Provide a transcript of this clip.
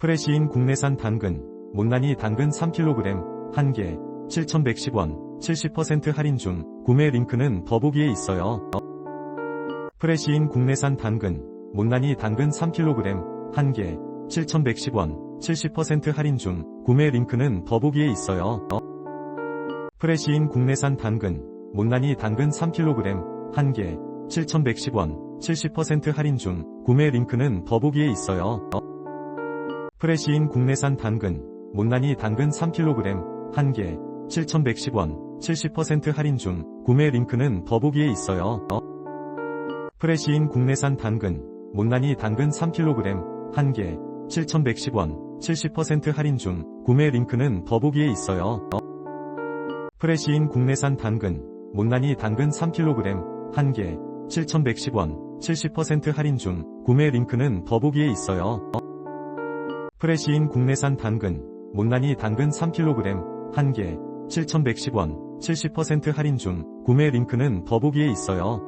프레시인 국내산 당근, 못난이 당근 3kg, 1개, 7,110원, 70% 할인 중, 구매 링크는 더보기에 있어요. 프레시인 국내산 당근, 못난이 당근 3kg, 1개, 7,110원, 70% 할인 중, 구매 링크는 더보기에 있어요. 프레시인 국내산 당근, 못난이 당근 3kg, 1개, 7,110원, 70% 할인 중, 구매 링크는 더보기에 있어요. 프레시인 국내산 당근, 못난이 당근 3kg, 1개, 7,110원, 70% 할인 중, 구매 링크는 더보기에 있어요. 프레시인 국내산 당근, 못난이 당근 3kg, 1개, 7,110원, 70% 할인 중, 구매 링크는 더보기에 있어요. 프레시인 국내산 당근, 못난이 당근 3kg, 1개, 7,110원, 70% 할인 중, 구매 링크는 더보기에 있어요. 프레시인 국내산 당근, 못난이 당근 3kg, 1개, 7,110원, 70% 할인 중, 구매 링크는 더보기에 있어요.